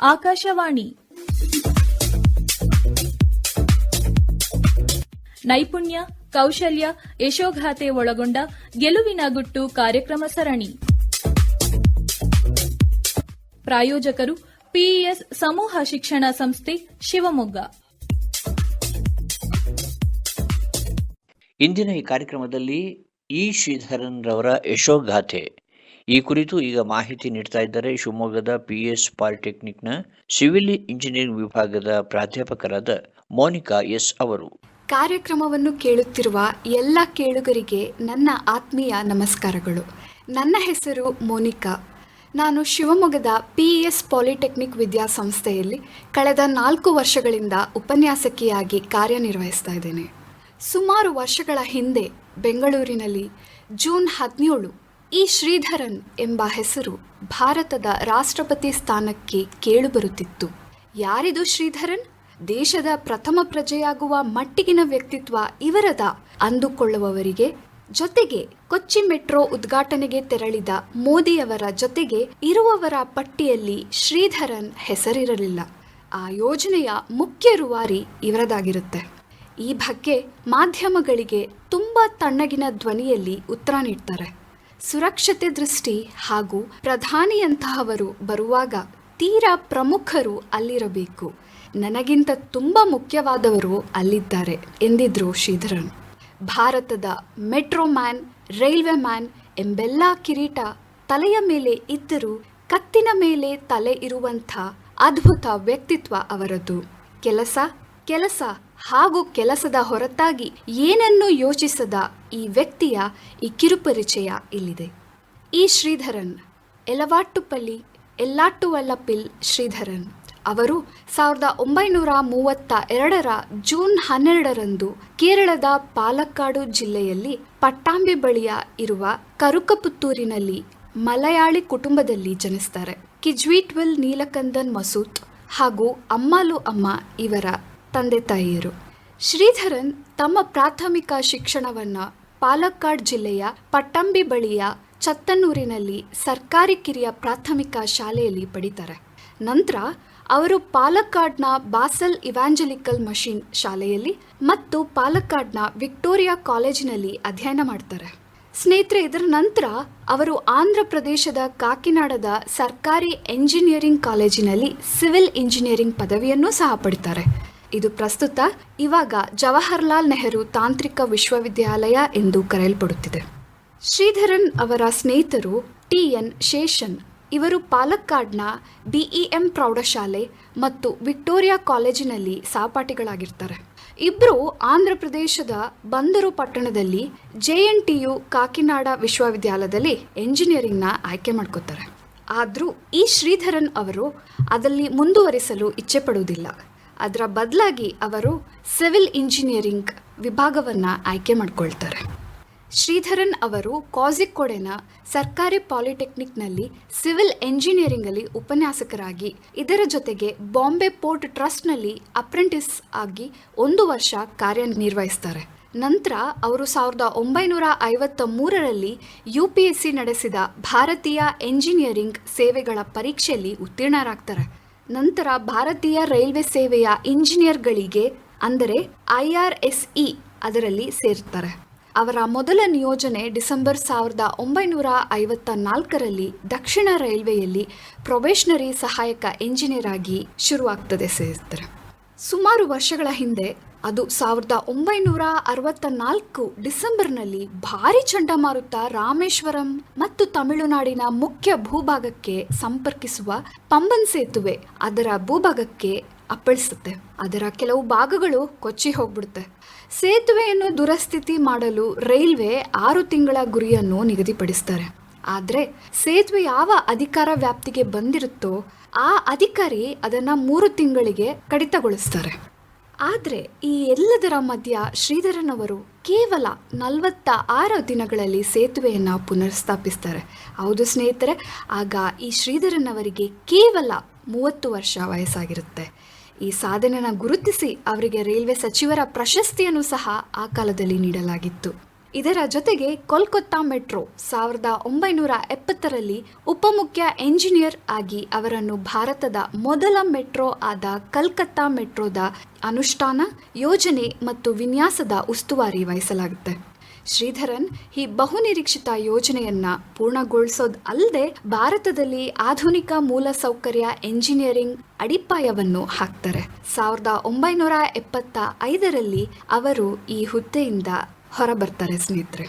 ಆಕಾಶವಾಣಿ. ನೈಪುಣ್ಯ, ಕೌಶಲ್ಯ, ಯಶೋಗಾಥೆ ಒಳಗೊಂಡ ಗೆಲುವಿನ ಗುಟ್ಟು ಕಾರ್ಯಕ್ರಮ ಸರಣಿ. ಪ್ರಾಯೋಜಕರು ಪಿಇಎಸ್ ಸಮೂಹ ಶಿಕ್ಷಣ ಸಂಸ್ಥೆ ಶಿವಮೊಗ್ಗ. ಇಂದಿನ ಈ ಕಾರ್ಯಕ್ರಮದಲ್ಲಿ ಇ ಶ್ರೀಧರನ್ ರವರ ಯಶೋಗಾಥೆ. ಈ ಕುರಿತು ಈಗ ಮಾಹಿತಿ ನೀಡ್ತಾ ಇದ್ದಾರೆ ಶಿವಮೊಗ್ಗದ ಪಿಎಸ್ ಪಾಲಿಟೆಕ್ನಿಕ್ನ ಸಿವಿಲ್ ಇಂಜಿನಿಯರಿಂಗ್ ವಿಭಾಗದ ಪ್ರಾಧ್ಯಾಪಕರಾದ ಮೋನಿಕಾ ಎಸ್ ಅವರು. ಕಾರ್ಯಕ್ರಮವನ್ನು ಕೇಳುತ್ತಿರುವ ಎಲ್ಲ ಕೇಳುಗರಿಗೆ ನನ್ನ ಆತ್ಮೀಯ ನಮಸ್ಕಾರಗಳು. ನನ್ನ ಹೆಸರು ಮೋನಿಕಾ. ನಾನು ಶಿವಮೊಗ್ಗದ ಪಿ ಎಸ್ ಪಾಲಿಟೆಕ್ನಿಕ್ ವಿದ್ಯಾಸಂಸ್ಥೆಯಲ್ಲಿ ಕಳೆದ ನಾಲ್ಕು ವರ್ಷಗಳಿಂದ ಉಪನ್ಯಾಸಕಿಯಾಗಿ ಕಾರ್ಯನಿರ್ವಹಿಸ್ತಾ ಇದ್ದೇನೆ. ಸುಮಾರು ವರ್ಷಗಳ ಹಿಂದೆ ಬೆಂಗಳೂರಿನಲ್ಲಿ ಜೂನ್ ಹದಿನೇಳು ಈ ಶ್ರೀಧರನ್ ಎಂಬ ಹೆಸರು ಭಾರತದ ರಾಷ್ಟ್ರಪತಿ ಸ್ಥಾನಕ್ಕೆ ಕೇಳುಬರುತ್ತಿತ್ತು. ಯಾರಿದು ಶ್ರೀಧರನ್? ದೇಶದ ಪ್ರಥಮ ಪ್ರಜೆಯಾಗುವ ಮಟ್ಟಿಗಿನ ವ್ಯಕ್ತಿತ್ವ ಇವರದ ಅಂದುಕೊಳ್ಳುವವರಿಗೆ. ಜೊತೆಗೆ ಕೊಚ್ಚಿ ಮೆಟ್ರೋ ಉದ್ಘಾಟನೆಗೆ ತೆರಳಿದ ಮೋದಿಯವರ ಜೊತೆಗೆ ಇರುವವರ ಪಟ್ಟಿಯಲ್ಲಿ ಶ್ರೀಧರನ್ ಹೆಸರಿರಲಿಲ್ಲ. ಆ ಯೋಜನೆಯ ಮುಖ್ಯ ರುವಾರಿ ಇವರದಾಗಿರುತ್ತೆ. ಈ ಬಗ್ಗೆ ಮಾಧ್ಯಮಗಳಿಗೆ ತುಂಬ ತಣ್ಣಗಿನ ಧ್ವನಿಯಲ್ಲಿ ಉತ್ತರ ನೀಡ್ತಾರೆ. ಸುರಕ್ಷತೆ ದೃಷ್ಟಿ ಹಾಗೂ ಪ್ರಧಾನಿಯಂತಹವರು ಬರುವಾಗ ತೀರಾ ಪ್ರಮುಖರು ಅಲ್ಲಿರಬೇಕು. ನನಗಿಂತ ತುಂಬ ಮುಖ್ಯವಾದವರು ಅಲ್ಲಿದ್ದಾರೆ, ಎಂದಿದ್ರು ಶ್ರೀಧರನ್. ಭಾರತದ ಮೆಟ್ರೋ ಮ್ಯಾನ್, ರೈಲ್ವೆ ಮ್ಯಾನ್ ಎಂಬೆಲ್ಲ ಕಿರೀಟ ತಲೆಯ ಮೇಲೆ ಇದ್ದರೂ ಕತ್ತಿನ ಮೇಲೆ ತಲೆ ಇರುವಂಥ ಅದ್ಭುತ ವ್ಯಕ್ತಿತ್ವ ಅವರದ್ದು ಕೆಲಸ ಕೆಲಸ. ಹಾಗೂ ಕೆಲಸದ ಹೊರತಾಗಿ ಏನನ್ನು ಯೋಚಿಸದ ಈ ವ್ಯಕ್ತಿಯ ಈ ಕಿರುಪರಿಚಯ ಇಲ್ಲಿದೆ. ಈ ಶ್ರೀಧರನ್, ಎಲವಾಟ್ಟುಪಲ್ಲಿ, ಎಲ್ಲಾಟ್ಟುವಲ್ಲಪಿಲ್ ಶ್ರೀಧರನ್ ಅವರು ಸಾವಿರದ ಒಂಬೈನೂರ ಮೂವತ್ತ ಎರಡರ ಜೂನ್ ಹನ್ನೆರಡರಂದು ಕೇರಳದ ಪಾಲಕ್ಕಾಡು ಜಿಲ್ಲೆಯಲ್ಲಿ ಪಟ್ಟಾಂಬಿ ಬಳಿಯ ಇರುವ ಕರುಕಪುತ್ತೂರಿನಲ್ಲಿ ಮಲಯಾಳಿ ಕುಟುಂಬದಲ್ಲಿ ಜನಿಸ್ತಾರೆ. ಕಿಜ್ವೀಟ್ವಿಲ್ ನೀಲಕಂದನ್ ಮಸೂತ್ ಹಾಗೂ ಅಮ್ಮಾಲು ಅಮ್ಮ ಇವರ ತಂದೆ ತಾಯಿಯರು. ಶ್ರೀಧರನ್ ತಮ್ಮ ಪ್ರಾಥಮಿಕ ಶಿಕ್ಷಣವನ್ನು ಪಾಲಕ್ಕಾಡ್ ಜಿಲ್ಲೆಯ ಪಟ್ಟಂಬಿ ಬಳಿಯ ಚತ್ತನ್ನೂರಿನಲ್ಲಿ ಸರ್ಕಾರಿ ಕಿರಿಯ ಪ್ರಾಥಮಿಕ ಶಾಲೆಯಲ್ಲಿ ಪಡಿತಾರೆ. ನಂತರ ಅವರು ಪಾಲಕ್ಕಾಡ್ನ ಬಾಸಲ್ ಇವ್ಯಾಂಜಲಿಕಲ್ ಮಷೀನ್ ಶಾಲೆಯಲ್ಲಿ ಮತ್ತು ಪಾಲಕ್ಕಾಡ್ನ ವಿಕ್ಟೋರಿಯಾ ಕಾಲೇಜಿನಲ್ಲಿ ಅಧ್ಯಯನ ಮಾಡ್ತಾರೆ. ಸ್ನೇಹಿತರೆ, ಇದರ ನಂತರ ಅವರು ಆಂಧ್ರ ಪ್ರದೇಶದ ಕಾಕಿನಾಡದ ಸರ್ಕಾರಿ ಎಂಜಿನಿಯರಿಂಗ್ ಕಾಲೇಜಿನಲ್ಲಿ ಸಿವಿಲ್ ಇಂಜಿನಿಯರಿಂಗ್ ಪದವಿಯನ್ನು ಸಹ ಪಡಿತಾರೆ. ಇದು ಪ್ರಸ್ತುತ ಇವಾಗ ಜವಾಹರ್ಲಾಲ್ ನೆಹರು ತಾಂತ್ರಿಕ ವಿಶ್ವವಿದ್ಯಾಲಯ ಎಂದು ಕರೆಯಲ್ಪಡುತ್ತಿದೆ. ಶ್ರೀಧರನ್ ಅವರ ಸ್ನೇಹಿತರು ಟಿ ಎನ್ ಶೇಷನ್ ಇವರು ಪಾಲಕ್ಕಾಡ್ನ ಬಿಇಎಂ ಪ್ರೌಢಶಾಲೆ ಮತ್ತು ವಿಕ್ಟೋರಿಯಾ ಕಾಲೇಜಿನಲ್ಲಿ ಸಹಪಾಠಿಗಳಾಗಿರ್ತಾರೆ. ಇಬ್ಬರು ಆಂಧ್ರ ಪ್ರದೇಶದ ಬಂದರು ಪಟ್ಟಣದಲ್ಲಿ J N T U Kakinada ವಿಶ್ವವಿದ್ಯಾಲಯದಲ್ಲಿ ಎಂಜಿನಿಯರಿಂಗ್ನ ಆಯ್ಕೆ ಮಾಡ್ಕೋತಾರೆ. ಆದರೂ ಈ ಶ್ರೀಧರನ್ ಅವರು ಅದಲ್ಲಿ ಮುಂದುವರಿಸಲು ಇಚ್ಛೆ ಪಡುವುದಿಲ್ಲ ಅದರ ಬದಲಾಗಿ ಅವರು ಸಿವಿಲ್ ಇಂಜಿನಿಯರಿಂಗ್ ವಿಭಾಗವನ್ನು ಆಯ್ಕೆ ಮಾಡಿಕೊಳ್ತಾರೆ. ಶ್ರೀಧರನ್ ಅವರು ಕಾಜಿಕ್ಕೋಡೆನ ಸರ್ಕಾರಿ ಪಾಲಿಟೆಕ್ನಿಕ್ನಲ್ಲಿ ಸಿವಿಲ್ ಎಂಜಿನಿಯರಿಂಗಲ್ಲಿ ಉಪನ್ಯಾಸಕರಾಗಿ, ಇದರ ಜೊತೆಗೆ ಬಾಂಬೆ ಪೋರ್ಟ್ ಟ್ರಸ್ಟ್ನಲ್ಲಿ ಅಪ್ರೆಂಟಿಸ್ ಆಗಿ ಒಂದು ವರ್ಷ ಕಾರ್ಯನಿರ್ವಹಿಸ್ತಾರೆ. ನಂತರ ಅವರು ಸಾವಿರದ ಒಂಬೈನೂರ ಐವತ್ತ ಮೂರರಲ್ಲಿ ಯು ಪಿ ಎಸ್ ಸಿ ನಡೆಸಿದ ಭಾರತೀಯ ಎಂಜಿನಿಯರಿಂಗ್ ಸೇವೆಗಳ ಪರೀಕ್ಷೆಯಲ್ಲಿ ಉತ್ತೀರ್ಣರಾಗ್ತಾರೆ. ನಂತರ ಭಾರತೀಯ ರೈಲ್ವೆ ಸೇವೆಯ ಇಂಜಿನಿಯರ್ಗಳಿಗೆ, ಅಂದರೆ ಐ ಆರ್ ಎಸ್ ಇ ಅದರಲ್ಲಿ ಸೇರ್ತಾರೆ ಅವರ ಮೊದಲ ನಿಯೋಜನೆ ಡಿಸೆಂಬರ್ ಸಾವಿರದ ಒಂಬೈನೂರ ಐವತ್ತ ನಾಲ್ಕರಲ್ಲಿ ದಕ್ಷಿಣ ರೈಲ್ವೆಯಲ್ಲಿ ಪ್ರೊಬೇಷನರಿ ಸಹಾಯಕ ಇಂಜಿನಿಯರ್ ಆಗಿ ಶುರುವಾಗ್ತದೆ ಸೇರ್ತಾರೆ ಸುಮಾರು ವರ್ಷಗಳ ಹಿಂದೆ ಅದು ಸಾವಿರದ ಒಂಬೈನೂರ ಅರವತ್ತ ನಾಲ್ಕು ಡಿಸೆಂಬರ್ನಲ್ಲಿ ಭಾರಿ ಚಂಡಮಾರುತ ರಾಮೇಶ್ವರಂ ಮತ್ತು ತಮಿಳುನಾಡಿನ ಮುಖ್ಯ ಭೂಭಾಗಕ್ಕೆ ಸಂಪರ್ಕಿಸುವ ಪಂಬನ್ ಸೇತುವೆ ಅದರ ಭೂಭಾಗಕ್ಕೆ ಅಪ್ಪಳಿಸುತ್ತೆ. ಅದರ ಕೆಲವು ಭಾಗಗಳು ಕೊಚ್ಚಿ ಹೋಗ್ಬಿಡುತ್ತೆ. ಸೇತುವೆಯನ್ನು ದುರಸ್ಥಿತಿ ಮಾಡಲು ರೈಲ್ವೆ ಆರು ತಿಂಗಳ ಗುರಿಯನ್ನು ನಿಗದಿಪಡಿಸ್ತಾರೆ. ಆದರೆ ಸೇತುವೆ ಯಾವ ಅಧಿಕಾರ ವ್ಯಾಪ್ತಿಗೆ ಬಂದಿರುತ್ತೋ ಆ ಅಧಿಕಾರಿ ಅದನ್ನು ಮೂರು ತಿಂಗಳಿಗೆ ಕಡಿತಗೊಳಿಸ್ತಾರೆ. ಆದರೆ ಈ ಎಲ್ಲದರ ಮಧ್ಯ ಶ್ರೀಧರನವರು ಕೇವಲ ನಲವತ್ತ ಆರು ದಿನಗಳಲ್ಲಿ ಸೇತುವೆಯನ್ನು ಪುನರ್ಸ್ಥಾಪಿಸ್ತಾರೆ. ಹೌದು ಸ್ನೇಹಿತರೆ, ಆಗ ಈ ಶ್ರೀಧರನವರಿಗೆ ಕೇವಲ ಮೂವತ್ತು ವರ್ಷ ವಯಸ್ಸಾಗಿರುತ್ತೆ. ಈ ಸಾಧನೆನ ಗುರುತಿಸಿ ಅವರಿಗೆ ರೈಲ್ವೆ ಸಚಿವರ ಪ್ರಶಸ್ತಿಯನ್ನು ಸಹ ಆ ಕಾಲದಲ್ಲಿ ನೀಡಲಾಗಿತ್ತು. ಇದರ ಜೊತೆಗೆ ಕೋಲ್ಕತ್ತಾ ಮೆಟ್ರೋ ಸಾವಿರದ ಒಂಬೈನೂರ ಎಪ್ಪತ್ತರಲ್ಲಿ ಉಪಮುಖ್ಯ ಎಂಜಿನಿಯರ್ ಆಗಿ ಅವರನ್ನು ಭಾರತದ ಮೊದಲ ಮೆಟ್ರೋ ಆದ ಕಲ್ಕತ್ತಾ ಮೆಟ್ರೋದ ಅನುಷ್ಠಾನ, ಯೋಜನೆ ಮತ್ತು ವಿನ್ಯಾಸದ ಉಸ್ತುವಾರಿ ವಹಿಸಲಾಗುತ್ತೆ. ಶ್ರೀಧರನ್ ಈ ಬಹುನಿರೀಕ್ಷಿತ ಯೋಜನೆಯನ್ನ ಪೂರ್ಣಗೊಳಿಸೋದ್ ಅಲ್ಲದೆ ಭಾರತದಲ್ಲಿ ಆಧುನಿಕ ಮೂಲಸೌಕರ್ಯ ಎಂಜಿನಿಯರಿಂಗ್ ಅಡಿಪಾಯವನ್ನು ಹಾಕ್ತಾರೆ. ಸಾವಿರದ ಒಂಬೈನೂರ ಎಪ್ಪತ್ತ ಐದರಲ್ಲಿ ಅವರು ಈ ಹುದ್ದೆಯಿಂದ ಹೊರಬರ್ತಾರೆ ಸ್ನೇಹಿತರೆ.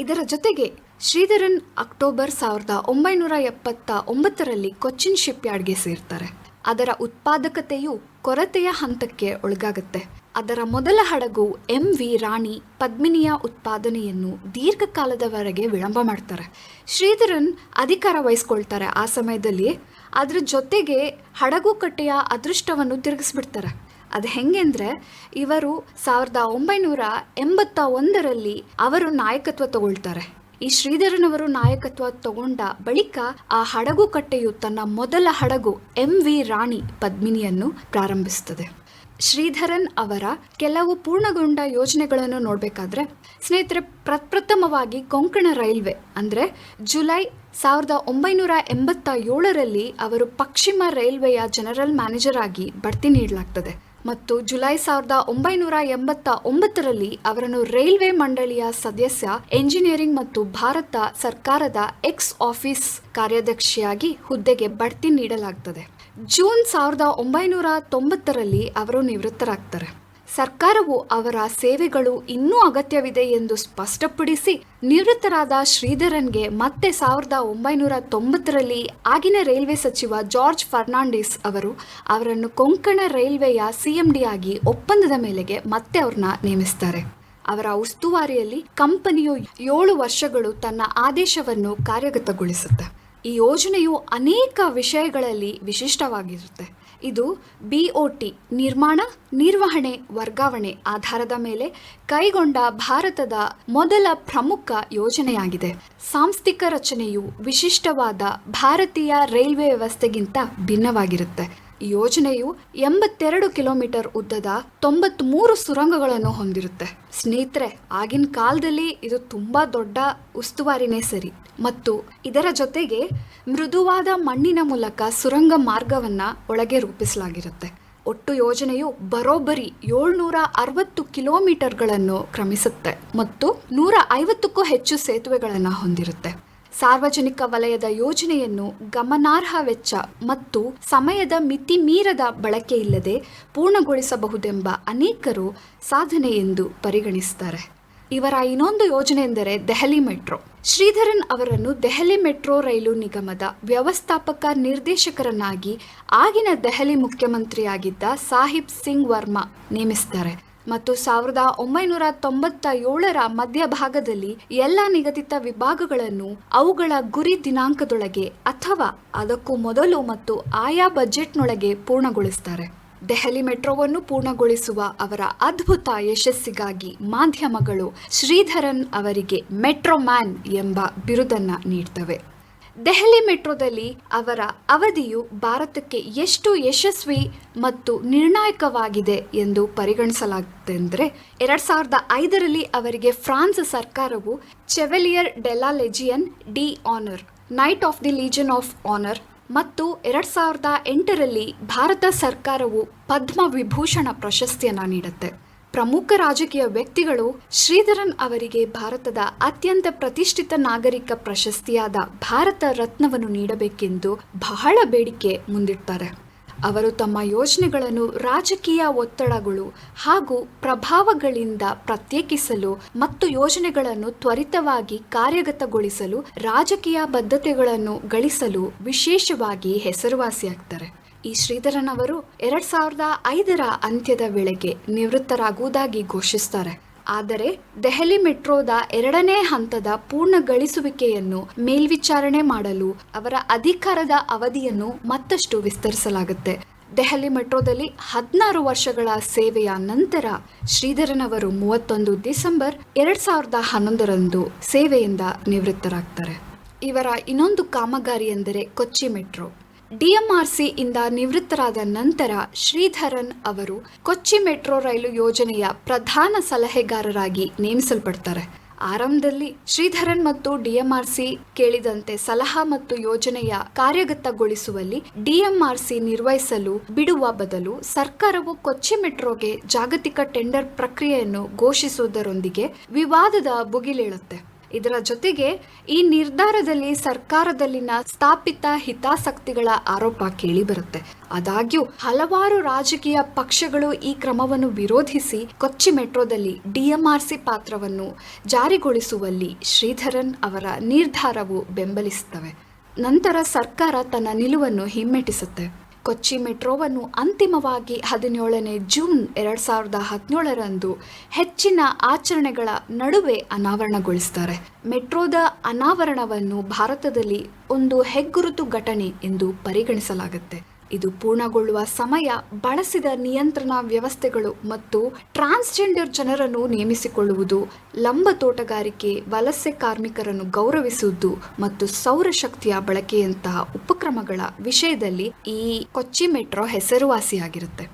ಇದರ ಜೊತೆಗೆ ಶ್ರೀಧರನ್ ಅಕ್ಟೋಬರ್ ಸಾವಿರದ ಒಂಬೈನೂರ ಎಪ್ಪತ್ತ ಒಂಬತ್ತರಲ್ಲಿ ಕೊಚ್ಚಿನ್ ಶಿಪ್ಯಾರ್ಡ್ಗೆ ಸೇರ್ತಾರೆ. ಅದರ ಉತ್ಪಾದಕತೆಯು ಕೊರತೆಯ ಹಂತಕ್ಕೆ ಒಳಗಾಗುತ್ತೆ. ಅದರ ಮೊದಲ ಹಡಗು ಎಂ ವಿ ರಾಣಿ ಪದ್ಮಿನಿಯ ಉತ್ಪಾದನೆಯನ್ನು ದೀರ್ಘಕಾಲದವರೆಗೆ ವಿಳಂಬ ಮಾಡ್ತಾರೆ. ಶ್ರೀಧರನ್ ಅಧಿಕಾರ ವಹಿಸ್ಕೊಳ್ತಾರೆ ಆ ಸಮಯದಲ್ಲಿ ಅದರ ಜೊತೆಗೆ ಹಡಗು ಕಟ್ಟೆಯ ಅದೃಷ್ಟವನ್ನು ತಿರುಗಿಸ್ಬಿಡ್ತಾರೆ. ಅದು ಹೆಂಗೆ ಅಂದರೆ ಇವರು ಸಾವಿರದ ಒಂಬೈನೂರ ಎಂಬತ್ತ ಒಂದರಲ್ಲಿ ಅವರು ನಾಯಕತ್ವ ತಗೊಳ್ತಾರೆ. ಈ ಶ್ರೀಧರನ್ ಅವರು ನಾಯಕತ್ವ ತಗೊಂಡ ಬಳಿಕ ಆ ಹಡಗು ಕಟ್ಟೆಯು ತನ್ನ ಮೊದಲ ಹಡಗು ಎಂ ವಿ ರಾಣಿ ಪದ್ಮಿನಿಯನ್ನು ಪ್ರಾರಂಭಿಸುತ್ತದೆ. ಶ್ರೀಧರನ್ ಅವರ ಕೆಲವು ಪೂರ್ಣಗೊಂಡ ಯೋಜನೆಗಳನ್ನು ನೋಡಬೇಕಾದ್ರೆ ಸ್ನೇಹಿತರೆ, ಪ್ರಪ್ರಥಮವಾಗಿ ಕೊಂಕಣ ರೈಲ್ವೆ ಅಂದರೆ ಜುಲೈ ಸಾವಿರದ ಒಂಬೈನೂರ ಎಂಬತ್ತ ಏಳರಲ್ಲಿ ಅವರು ಪಶ್ಚಿಮ ರೈಲ್ವೆಯ ಜನರಲ್ ಮ್ಯಾನೇಜರ್ ಆಗಿ ಬಡ್ತಿ ನೀಡಲಾಗ್ತದೆ. ಮತ್ತು ಜುಲೈ ಸಾವಿರದ ಒಂಬೈನೂರ ಎಂಬತ್ತ ಒಂಬತ್ತರಲ್ಲಿ ಅವರನ್ನು ರೈಲ್ವೆ ಮಂಡಳಿಯ ಸದಸ್ಯ, ಎಂಜಿನಿಯರಿಂಗ್ ಮತ್ತು ಭಾರತ ಸರ್ಕಾರದ ಎಕ್ಸ್ ಆಫೀಸ್ ಕಾರ್ಯದರ್ಶಿಯಾಗಿ ಹುದ್ದೆಗೆ ಬಡ್ತಿ ನೀಡಲಾಗ್ತದೆ. ಜೂನ್ ಸಾವಿರದ ಒಂಬೈನೂರ ತೊಂಬತ್ತರಲ್ಲಿ ಅವರು ನಿವೃತ್ತರಾಗ್ತಾರೆ. ಸರ್ಕಾರವು ಅವರ ಸೇವೆಗಳು ಇನ್ನೂ ಅಗತ್ಯವಿದೆ ಎಂದು ಸ್ಪಷ್ಟಪಡಿಸಿ ನಿವೃತ್ತರಾದ ಶ್ರೀಧರನ್ಗೆ ಮತ್ತೆ ಸಾವಿರದ ಒಂಬೈನೂರ ತೊಂಬತ್ತರಲ್ಲಿ ಆಗಿನ ರೈಲ್ವೆ ಸಚಿವ ಜಾರ್ಜ್ ಫರ್ನಾಂಡಿಸ್ ಅವರು ಅವರನ್ನು ಕೊಂಕಣ ರೈಲ್ವೆಯ ಸಿಎಂಡಿ ಆಗಿ ಒಪ್ಪಂದದ ಮೇಲೆಗೆ ಮತ್ತೆ ಅವ್ರನ್ನ ನೇಮಿಸ್ತಾರೆ. ಅವರ ಉಸ್ತುವಾರಿಯಲ್ಲಿ ಕಂಪನಿಯು ಏಳು ವರ್ಷಗಳು ತನ್ನ ಆದೇಶವನ್ನು ಕಾರ್ಯಗತಗೊಳಿಸುತ್ತೆ. ಈ ಯೋಜನೆಯು ಅನೇಕ ವಿಷಯಗಳಲ್ಲಿ ವಿಶಿಷ್ಟವಾಗಿರುತ್ತೆ. ಇದು ಬಿಒಟಿ ನಿರ್ಮಾಣ, ನಿರ್ವಹಣೆ, ವರ್ಗಾವಣೆ ಆಧಾರದ ಮೇಲೆ ಕೈಗೊಂಡ ಭಾರತದ ಮೊದಲ ಪ್ರಮುಖ ಯೋಜನೆಯಾಗಿದೆ. ಸಾಂಸ್ಥಿಕ ರಚನೆಯು ವಿಶಿಷ್ಟವಾದ ಭಾರತೀಯ ರೈಲ್ವೆ ವ್ಯವಸ್ಥೆಗಿಂತ ಭಿನ್ನವಾಗಿರುತ್ತೆ. ಯೋಜನೆಯು ಎಂಬತ್ತೆರಡು ಕಿಲೋಮೀಟರ್ ಉದ್ದದ ತೊಂಬತ್ಮೂರು ಸುರಂಗಗಳನ್ನು ಹೊಂದಿರುತ್ತೆ. ಸ್ನೇಹಿತರೆ, ಆಗಿನ ಕಾಲದಲ್ಲಿ ಇದು ತುಂಬಾ ದೊಡ್ಡ ಉಸ್ತುವಾರಿನೇ ಸರಿ. ಮತ್ತು ಇದರ ಜೊತೆಗೆ ಮೃದುವಾದ ಮಣ್ಣಿನ ಮೂಲಕ ಸುರಂಗ ಮಾರ್ಗವನ್ನ ಒಳಗೆ ರೂಪಿಸಲಾಗಿರುತ್ತೆ. ಒಟ್ಟು ಯೋಜನೆಯು ಬರೋಬ್ಬರಿ ಏಳ್ನೂರ ಅರವತ್ತು ಕಿಲೋಮೀಟರ್ಗಳನ್ನು ಕ್ರಮಿಸುತ್ತೆ ಮತ್ತು ನೂರ ಐವತ್ತಕ್ಕೂ ಹೆಚ್ಚು ಸೇತುವೆಗಳನ್ನು ಹೊಂದಿರುತ್ತೆ. ಸಾರ್ವಜನಿಕ ವಲಯದ ಯೋಜನೆಯನ್ನು ಗಮನಾರ್ಹ ವೆಚ್ಚ ಮತ್ತು ಸಮಯದ ಮಿತಿ ಮೀರದ ಬಳಕೆ ಇಲ್ಲದೆ ಪೂರ್ಣಗೊಳಿಸಬಹುದೆಂಬ ಅನೇಕರು ಸಾಧನೆ ಎಂದು ಪರಿಗಣಿಸುತ್ತಾರೆ. ಇವರ ಇನ್ನೊಂದು ಯೋಜನೆ ಎಂದರೆ ದೆಹಲಿ ಮೆಟ್ರೋ. ಶ್ರೀಧರನ್ ಅವರನ್ನು ದೆಹಲಿ ಮೆಟ್ರೋ ರೈಲು ನಿಗಮದ ವ್ಯವಸ್ಥಾಪಕ ನಿರ್ದೇಶಕರನ್ನಾಗಿ ಆಗಿನ ದೆಹಲಿ ಮುಖ್ಯಮಂತ್ರಿಯಾಗಿದ್ದ ಸಾಹಿಬ್ ಸಿಂಗ್ ವರ್ಮಾ ನೇಮಿಸ್ತಾರೆ ಮತ್ತು ಸಾವಿರದ ಒಂಬೈನೂರ ತೊಂಬತ್ತ ಏಳರ ಮಧ್ಯಭಾಗದಲ್ಲಿ ಎಲ್ಲ ನಿಗದಿತ ವಿಭಾಗಗಳನ್ನು ಅವುಗಳ ಗುರಿ ದಿನಾಂಕದೊಳಗೆ ಅಥವಾ ಅದಕ್ಕೂ ಮೊದಲು ಮತ್ತು ಆಯಾ ಬಜೆಟ್ನೊಳಗೆ ಪೂರ್ಣಗೊಳಿಸ್ತಾರೆ. ದೆಹಲಿ ಮೆಟ್ರೋವನ್ನು ಪೂರ್ಣಗೊಳಿಸುವ ಅವರ ಅದ್ಭುತ ಯಶಸ್ಸಿಗಾಗಿ ಮಾಧ್ಯಮಗಳು ಶ್ರೀಧರನ್ ಅವರಿಗೆ ಮೆಟ್ರೋ ಮ್ಯಾನ್ ಎಂಬ ಬಿರುದನ್ನು ನೀಡ್ತವೆ. ದೆಹಲಿ ಮೆಟ್ರೋದಲ್ಲಿ ಅವರ ಅವಧಿಯು ಭಾರತಕ್ಕೆ ಎಷ್ಟು ಯಶಸ್ವಿ ಮತ್ತು ನಿರ್ಣಾಯಕವಾಗಿದೆ ಎಂದು ಪರಿಗಣಿಸಲಾಗಿದೆ ಅಂದರೆ ಎರಡ್ ಸಾವಿರದ ಐದರಲ್ಲಿ ಅವರಿಗೆ ಫ್ರಾನ್ಸ್ ಸರ್ಕಾರವು chevalier de la legion de honour knight of the legion of honour ಮತ್ತು ಎರಡ್ ಸಾವಿರದ ಎಂಟರಲ್ಲಿ ಭಾರತ ಸರ್ಕಾರವು ಪದ್ಮ ವಿಭೂಷಣ ಪ್ರಶಸ್ತಿಯನ್ನು ನೀಡುತ್ತೆ. ಪ್ರಮುಖ ರಾಜಕೀಯ ವ್ಯಕ್ತಿಗಳು ಶ್ರೀಧರನ್ ಅವರಿಗೆ ಭಾರತದ ಅತ್ಯಂತ ಪ್ರತಿಷ್ಠಿತ ನಾಗರಿಕ ಪ್ರಶಸ್ತಿಯಾದ ಭಾರತ ರತ್ನವನ್ನು ನೀಡಬೇಕೆಂದು ಬಹಳ ಬೇಡಿಕೆ ಮುಂದಿಡ್ತಾರೆ. ಅವರು ತಮ್ಮ ಯೋಜನೆಗಳನ್ನು ರಾಜಕೀಯ ಒತ್ತಡಗಳು ಹಾಗೂ ಪ್ರಭಾವಗಳಿಂದ ಪ್ರತ್ಯೇಕಿಸಲು ಮತ್ತು ಯೋಜನೆಗಳನ್ನು ತ್ವರಿತವಾಗಿ ಕಾರ್ಯಗತಗೊಳಿಸಲು ರಾಜಕೀಯ ಬದ್ಧತೆಗಳನ್ನು ಗಳಿಸಲು ವಿಶೇಷವಾಗಿ ಹೆಸರುವಾಸಿಯಾಗ್ತಾರೆ. ಈ ಶ್ರೀಧರನ್ ಅವರು ಎರಡ್ ಸಾವಿರದ ಐದರ ಅಂತ್ಯದ ವೇಳೆಗೆ ನಿವೃತ್ತರಾಗುವುದಾಗಿ ಘೋಷಿಸ್ತಾರೆ. ಆದರೆ ದೆಹಲಿ ಮೆಟ್ರೋದ ಎರಡನೇ ಹಂತದ ಪೂರ್ಣ ಗಳಿಸುವಿಕೆಯನ್ನು ಮೇಲ್ವಿಚಾರಣೆ ಮಾಡಲು ಅವರ ಅಧಿಕಾರದ ಅವಧಿಯನ್ನು ಮತ್ತಷ್ಟು ವಿಸ್ತರಿಸಲಾಗುತ್ತೆ. ದೆಹಲಿ ಮೆಟ್ರೋದಲ್ಲಿ ಹದಿನಾರು ವರ್ಷಗಳ ಸೇವೆಯ ನಂತರ ಶ್ರೀಧರನ್ ಅವರು ಮೂವತ್ತೊಂದು ಡಿಸೆಂಬರ್ ಎರಡ್ ಸಾವಿರದ ಹನ್ನೊಂದರಂದು ಸೇವೆಯಿಂದ ನಿವೃತ್ತರಾಗ್ತಾರೆ. ಇವರ ಇನ್ನೊಂದು ಕಾಮಗಾರಿ ಎಂದರೆ ಕೊಚ್ಚಿ ಮೆಟ್ರೋ. ಡಿಎಂಆರ್ಸಿ ಇಂದ ನಿವೃತ್ತರಾದ ನಂತರ ಶ್ರೀಧರನ್ ಅವರು ಕೊಚ್ಚಿ ಮೆಟ್ರೋ ರೈಲು ಯೋಜನೆಯ ಪ್ರಧಾನ ಸಲಹೆಗಾರರಾಗಿ ನೇಮಿಸಲ್ಪಡ್ತಾರೆ. ಆರಂಭದಲ್ಲಿ ಶ್ರೀಧರನ್ ಮತ್ತು ಡಿಎಂಆರ್ಸಿ ಕೇಳಿದಂತೆ ಸಲಹಾ ಮತ್ತು ಯೋಜನೆಯ ಕಾರ್ಯಗತಗೊಳಿಸುವಲ್ಲಿ ಡಿಎಂಆರ್ಸಿ ನಿರ್ವಹಿಸಲು ಬಿಡುವ ಬದಲು ಸರ್ಕಾರವು ಕೊಚ್ಚಿ ಮೆಟ್ರೋಗೆ ಜಾಗತಿಕ ಟೆಂಡರ್ ಪ್ರಕ್ರಿಯೆಯನ್ನು ಘೋಷಿಸುವುದರೊಂದಿಗೆ ವಿವಾದದ ಭುಗಿಲೇಳುತ್ತೆ ಇದರ ಜೊತೆಗೆ ಈ ನಿರ್ಧಾರದಲ್ಲಿ ಸರ್ಕಾರದಲ್ಲಿನ ಸ್ಥಾಪಿತ ಹಿತಾಸಕ್ತಿಗಳ ಆರೋಪ ಕೇಳಿಬರುತ್ತೆ. ಆದಾಗ್ಯೂ ಹಲವಾರು ರಾಜಕೀಯ ಪಕ್ಷಗಳು ಈ ಕ್ರಮವನ್ನು ವಿರೋಧಿಸಿ ಕೊಚ್ಚಿ ಮೆಟ್ರೋದಲ್ಲಿ ಡಿಎಂಆರ್ಸಿ ಪಾತ್ರವನ್ನು ಜಾರಿಗೊಳಿಸುವಲ್ಲಿ ಶ್ರೀಧರನ್ ಅವರ ನಿರ್ಧಾರವು ಬೆಂಬಲಿಸುತ್ತವೆ. ನಂತರ ಸರ್ಕಾರ ತನ್ನ ನಿಲುವನ್ನು ಹಿಮ್ಮೆಟ್ಟಿಸುತ್ತೆ. ಕೊಚ್ಚಿ ಮೆಟ್ರೋವನ್ನು ಅಂತಿಮವಾಗಿ ಹದಿನೇಳನೇ ಜೂನ್ ಎರಡು ಸಾವಿರದ ಹದಿನೇಳರಂದು ಹೆಚ್ಚಿನ ಆಚರಣೆಗಳ ನಡುವೆ ಅನಾವರಣಗೊಳಿಸ್ತಾರೆ. ಮೆಟ್ರೋದ ಅನಾವರಣವನ್ನು ಭಾರತದಲ್ಲಿ ಒಂದು ಹೆಗ್ಗುರುತು ಘಟನೆ ಎಂದು ಪರಿಗಣಿಸಲಾಗುತ್ತೆ. ಇದು ಪೂರ್ಣಗೊಳ್ಳುವ ಸಮಯ ಬಳಸಿದ ನಿಯಂತ್ರಣ ವ್ಯವಸ್ಥೆಗಳು ಮತ್ತು ಟ್ರಾನ್ಸ್ಜೆಂಡರ್ ಜನರನ್ನು ನೇಮಿಸಿಕೊಳ್ಳುವುದು, ಲಂಬ ತೋಟಗಾರಿಕೆ, ವಲಸೆ ಕಾರ್ಮಿಕರನ್ನು ಗೌರವಿಸುವುದು ಮತ್ತು ಸೌರಶಕ್ತಿಯ ಬಳಕೆಯಂತಹ ಉಪಕ್ರಮಗಳ ವಿಷಯದಲ್ಲಿ ಈ ಕೊಚ್ಚಿ ಮೆಟ್ರೋ ಹೆಸರುವಾಸಿಯಾಗಿರುತ್ತೆ.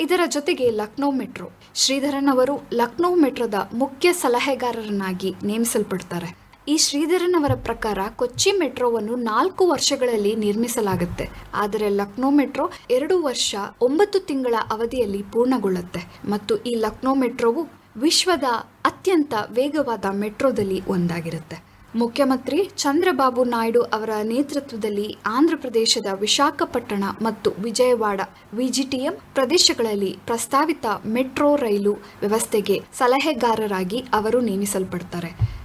ಇದರ ಜೊತೆಗೆ ಲಕ್ನೋ ಮೆಟ್ರೋ, ಶ್ರೀಧರನ್ ಅವರು ಲಕ್ನೋ ಮೆಟ್ರೋದ ಮುಖ್ಯ ಸಲಹೆಗಾರರನ್ನಾಗಿ ನೇಮಿಸಲ್ಪಡ್ತಾರೆ. ಈ ಶ್ರೀಧರನ್ ಅವರ ಪ್ರಕಾರ ಕೊಚ್ಚಿ ಮೆಟ್ರೋವನ್ನು ನಾಲ್ಕು ವರ್ಷಗಳಲ್ಲಿ ನಿರ್ಮಿಸಲಾಗುತ್ತೆ. ಆದರೆ ಲಕ್ನೋ ಮೆಟ್ರೋ ಎರಡು ವರ್ಷ ಒಂಬತ್ತು ತಿಂಗಳ ಅವಧಿಯಲ್ಲಿ ಪೂರ್ಣಗೊಳ್ಳುತ್ತೆ. ಮತ್ತು ಈ ಲಕ್ನೋ ಮೆಟ್ರೋವು ವಿಶ್ವದ ಅತ್ಯಂತ ವೇಗವಾದ ಮೆಟ್ರೋದಲ್ಲಿ ಒಂದಾಗಿರುತ್ತೆ. ಮುಖ್ಯಮಂತ್ರಿ ಚಂದ್ರಬಾಬು ನಾಯ್ಡು ಅವರ ನೇತೃತ್ವದಲ್ಲಿ ಆಂಧ್ರಪ್ರದೇಶದ ವಿಶಾಖಪಟ್ಟಣ ಮತ್ತು ವಿಜಯವಾಡ ವಿಜಿಟಿಎಂ ಪ್ರದೇಶಗಳಲ್ಲಿ ಪ್ರಸ್ತಾವಿತ ಮೆಟ್ರೋ ರೈಲು ವ್ಯವಸ್ಥೆಗೆ ಸಲಹೆಗಾರರಾಗಿ ಅವರು ನೇಮಿಸಲ್ಪಡ್ತಾರೆ.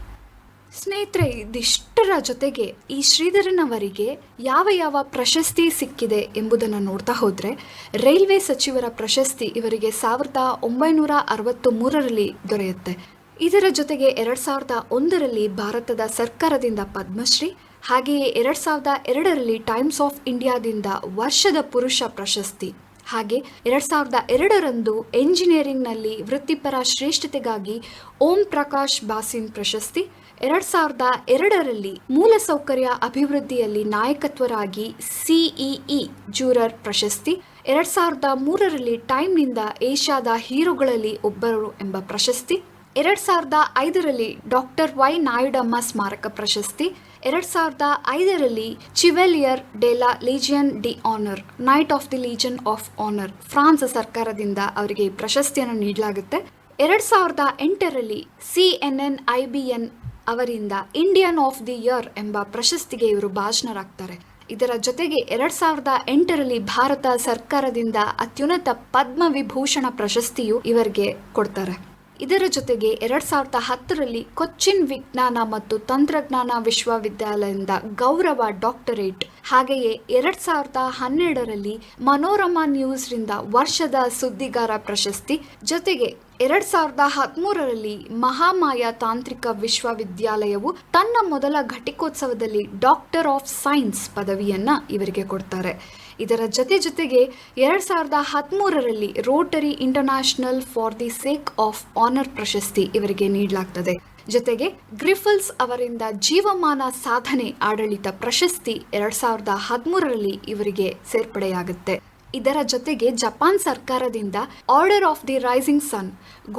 ಸ್ನೇಹಿತರೆ, ಇದಿಷ್ಟರ ಜೊತೆಗೆ ಈ ಶ್ರೀಧರನ್ ಅವರಿಗೆ ಯಾವ ಯಾವ ಪ್ರಶಸ್ತಿ ಸಿಕ್ಕಿದೆ ಎಂಬುದನ್ನು ನೋಡ್ತಾ ಹೋದರೆ, ರೈಲ್ವೆ ಸಚಿವರ ಪ್ರಶಸ್ತಿ ಇವರಿಗೆ ಸಾವಿರದ ಒಂಬೈನೂರ ಅರವತ್ತು ಮೂರರಲ್ಲಿ ದೊರೆಯುತ್ತೆ. ಇದರ ಜೊತೆಗೆ ಎರಡು ಸಾವಿರದ ಒಂದರಲ್ಲಿ ಭಾರತದ ಸರ್ಕಾರದಿಂದ ಪದ್ಮಶ್ರೀ, ಹಾಗೆಯೇ ಎರಡು ಸಾವಿರದ ಎರಡರಲ್ಲಿ ಟೈಮ್ಸ್ ಆಫ್ ಇಂಡಿಯಾದಿಂದ ವರ್ಷದ ಪುರುಷ ಪ್ರಶಸ್ತಿ. ಹಾಗೆ ಎರಡು ಸಾವಿರದ ಎರಡರಂದು ಎಂಜಿನಿಯರಿಂಗ್ನಲ್ಲಿ ವೃತ್ತಿಪರ ಶ್ರೇಷ್ಠತೆಗಾಗಿ ಓಂ ಪ್ರಕಾಶ್ ಬಾಸಿನ್ ಪ್ರಶಸ್ತಿ ಎರಡ್ ಸಾವಿರದ ಎರಡರಲ್ಲಿ ಮೂಲಸೌಕರ್ಯ ಅಭಿವೃದ್ಧಿಯಲ್ಲಿ ನಾಯಕತ್ವರಾಗಿ ಸಿಇಇ ಜೂರರ್ ಪ್ರಶಸ್ತಿ, ಎರಡ್ ಸಾವಿರದ ಮೂರರಲ್ಲಿ ಟೈಮ್ನಿಂದ ಏಷ್ಯಾದ ಹೀರೋಗಳಲ್ಲಿ ಒಬ್ಬರು ಎಂಬ ಪ್ರಶಸ್ತಿ, ಎರಡ್ ಸಾವಿರದ ಐದರಲ್ಲಿ ಡಾಕ್ಟರ್ ವೈ ನಾಯುಡಮ್ಮ ಸ್ಮಾರಕ ಪ್ರಶಸ್ತಿ, ಎರಡ್ ಸಾವಿರದ ಐದರಲ್ಲಿ chevalier de la legion de honour, knight of the legion of honour France ಸರ್ಕಾರದಿಂದ ಅವರಿಗೆ ಪ್ರಶಸ್ತಿಯನ್ನು ನೀಡಲಾಗುತ್ತೆ. ಎರಡ್ ಸಾವಿರದ ಎಂಟರಲ್ಲಿ C N N I B N ಅವರಿಂದ ಇಂಡಿಯನ್ ಆಫ್ ದಿ ಇಯರ್ ಎಂಬ ಪ್ರಶಸ್ತಿಗೆ ಇವರು ಭಾಜನರಾಗ್ತಾರೆ. ಇದರ ಜೊತೆಗೆ ಎರಡ್ ಸಾವಿರದ ಎಂಟರಲ್ಲಿ ಭಾರತ ಸರ್ಕಾರದಿಂದ ಅತ್ಯುನ್ನತ ಪದ್ಮ ವಿಭೂಷಣ ಪ್ರಶಸ್ತಿಯು ಇವರಿಗೆ ಕೊಡ್ತಾರೆ. ಇದರ ಜೊತೆಗೆ ಎರಡ್ ಸಾವಿರದ ಹತ್ತರಲ್ಲಿ ಕೊಚ್ಚಿನ್ ವಿಜ್ಞಾನ ಮತ್ತು ತಂತ್ರಜ್ಞಾನ ವಿಶ್ವವಿದ್ಯಾಲಯದಿಂದ ಗೌರವ ಡಾಕ್ಟರೇಟ್. ಹಾಗೆಯೇ ಎರಡ್ ಸಾವಿರದ ಹನ್ನೆರಡರಲ್ಲಿ ಮನೋರಮಾ ನ್ಯೂಸ್ರಿಂದ ವರ್ಷದ ಸುದ್ದಿಗಾರ ಪ್ರಶಸ್ತಿ, ಜೊತೆಗೆ ಎರಡ್ ಸಾವಿರದ ಹದಿಮೂರರಲ್ಲಿ ಮಹಾಮಾಯ ತಾಂತ್ರಿಕ ವಿಶ್ವವಿದ್ಯಾಲಯವು ತನ್ನ ಮೊದಲ ಘಟಿಕೋತ್ಸವದಲ್ಲಿ ಡಾಕ್ಟರ್ ಆಫ್ ಸೈನ್ಸ್ ಪದವಿಯನ್ನ ಇವರಿಗೆ ಕೊಡ್ತಾರೆ. ಇದರ ಜೊತೆ ಜೊತೆಗೆ ಎರಡು ಸಾವಿರದ ಹದಿಮೂರರಲ್ಲಿ Rotary International for the sake of honour ಪ್ರಶಸ್ತಿ ಇವರಿಗೆ ನೀಡಲಾಗ್ತದೆ. ಜೊತೆಗೆ ಗ್ರಿಫಲ್ಸ್ ಅವರಿಂದ ಜೀವಮಾನ ಸಾಧನೆ ಆಡಳಿತ ಪ್ರಶಸ್ತಿ ಎರಡ್ ಸಾವಿರದ ಹದಿಮೂರರಲ್ಲಿ ಇವರಿಗೆ ಸೇರ್ಪಡೆಯಾಗುತ್ತೆ. ಇದರ ಜೊತೆಗೆ ಜಪಾನ್ ಸರ್ಕಾರದಿಂದ order of the rising sun,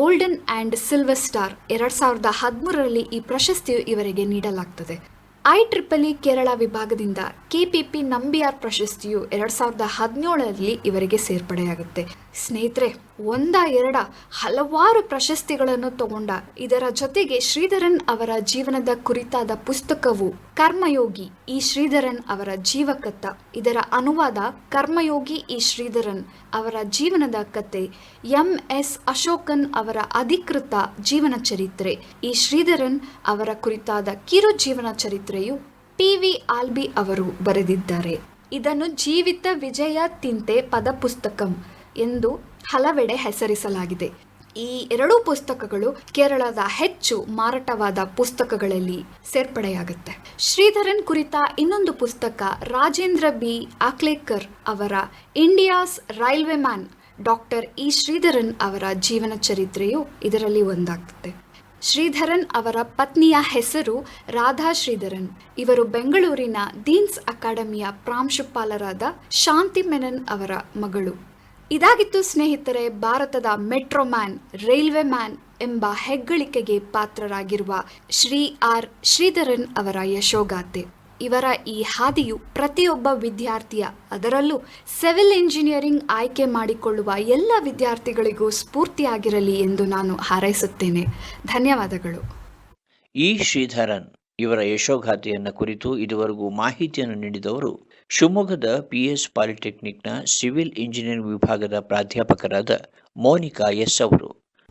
golden and silver star ಎರಡ್ ಸಾವಿರದ ಹದಿಮೂರರಲ್ಲಿ ಈ ಪ್ರಶಸ್ತಿಯು ಇವರಿಗೆ ನೀಡಲಾಗ್ತದೆ. ಐ ಟ್ರಿಪಲ್ ಕೇರಳ ವಿಭಾಗದಿಂದ ಕೆಪಿಪಿ ನಂಬಿಯಾರ್ ಪ್ರಶಸ್ತಿಯು ಎರಡ್ ಸಾವಿರದ ಹದಿನೇಳರಲ್ಲಿ ಇವರಿಗೆ ಸೇರ್ಪಡೆಯಾಗುತ್ತೆ. ಸ್ನೇಹಿತರೆ, ಒಂದ ಎರಡ ಹಲವಾರು ಪ್ರಶಸ್ತಿಗಳನ್ನು ತಗೊಂಡ ಇದರ ಜೊತೆಗೆ ಶ್ರೀಧರನ್ ಅವರ ಜೀವನದ ಕುರಿತಾದ ಪುಸ್ತಕವು ಕರ್ಮಯೋಗಿ ಈ ಶ್ರೀಧರನ್ ಅವರ ಜೀವಕತ್ತ ಇದರ ಅನುವಾದ ಕರ್ಮಯೋಗಿ ಈ ಶ್ರೀಧರನ್ ಅವರ ಜೀವನದ ಕತೆ ಎಂ ಎಸ್ ಅಶೋಕನ್ ಅವರ ಅಧಿಕೃತ ಜೀವನ ಚರಿತ್ರೆ ಈ ಶ್ರೀಧರನ್ ಅವರ ಕುರಿತಾದ ಕಿರು ಜೀವನ ಚರಿತ್ರೆಯು ಪಿ ವಿ ಆಲ್ಬಿ ಅವರು ಬರೆದಿದ್ದಾರೆ. ಇದನ್ನು ಜೀವಿತ ವಿಜಯ ತಿಂತೆ ಪದ ಪುಸ್ತಕಂ ಎಂದು ಹಲವೆಡೆ ಹೆಸರಿಸಲಾಗಿದೆ. ಈ ಎರಡೂ ಪುಸ್ತಕಗಳು ಕೇರಳದ ಹೆಚ್ಚು ಮಾರಾಟವಾದ ಪುಸ್ತಕಗಳಲ್ಲಿ ಸೇರ್ಪಡೆಯಾಗುತ್ತೆ. ಶ್ರೀಧರನ್ ಕುರಿತ ಇನ್ನೊಂದು ಪುಸ್ತಕ ರಾಜೇಂದ್ರ ಬಿ. ಆಕ್ಲೇಕರ್ ಅವರ India's railway man doctor E. Sreedharan ಅವರ ಜೀವನ ಚರಿತ್ರೆಯು ಇದರಲ್ಲಿ ಒಂದಾಗ್ತದೆ. ಶ್ರೀಧರನ್ ಅವರ ಪತ್ನಿಯ ಹೆಸರು ರಾಧಾ ಶ್ರೀಧರನ್ ಇವರು ಬೆಂಗಳೂರಿನ ದೀನ್ಸ್ ಅಕಾಡೆಮಿಯ ಪ್ರಾಂಶುಪಾಲರಾದ ಶಾಂತಿ ಮೆನನ್ ಅವರ ಮಗಳು. ಇದಾಗಿತ್ತು ಸ್ನೇಹಿತರೆ, ಭಾರತದ ಮೆಟ್ರೋ ಮ್ಯಾನ್, ರೈಲ್ವೆ ಮ್ಯಾನ್ ಎಂಬ ಹೆಗ್ಗಳಿಕೆಗೆ ಪಾತ್ರರಾಗಿರುವ ಶ್ರೀ ಆರ್ ಶ್ರೀಧರನ್ ಅವರ ಯಶೋಗಾಥೆ. ಇವರ ಈ ಹಾದಿಯು ಪ್ರತಿಯೊಬ್ಬ ವಿದ್ಯಾರ್ಥಿಯ. ಅದರಲ್ಲೂ ಸಿವಿಲ್ ಇಂಜಿನಿಯರಿಂಗ್ ಆಯ್ಕೆ ಮಾಡಿಕೊಳ್ಳುವ ಎಲ್ಲ ವಿದ್ಯಾರ್ಥಿಗಳಿಗೂ ಸ್ಫೂರ್ತಿಯಾಗಿರಲಿ ಎಂದು ನಾನು ಹಾರೈಸುತ್ತೇನೆ. ಧನ್ಯವಾದಗಳು. ಈ ಶ್ರೀಧರನ್ ಇವರ ಯಶೋಗಾಥೆಯನ್ನು ಕುರಿತು ಇದುವರೆಗೂ ಮಾಹಿತಿಯನ್ನು ನೀಡಿದವರು ಶಿವಮೊಗ್ಗದ ಪಿಎಸ್ ಪಾಲಿಟೆಕ್ನಿಕ್ನ ಸಿವಿಲ್ ಇಂಜಿನಿಯರಿಂಗ್ ವಿಭಾಗದ ಪ್ರಾಧ್ಯಾಪಕರಾದ ಮೋನಿಕಾ ಎಸ್ ಅವರು.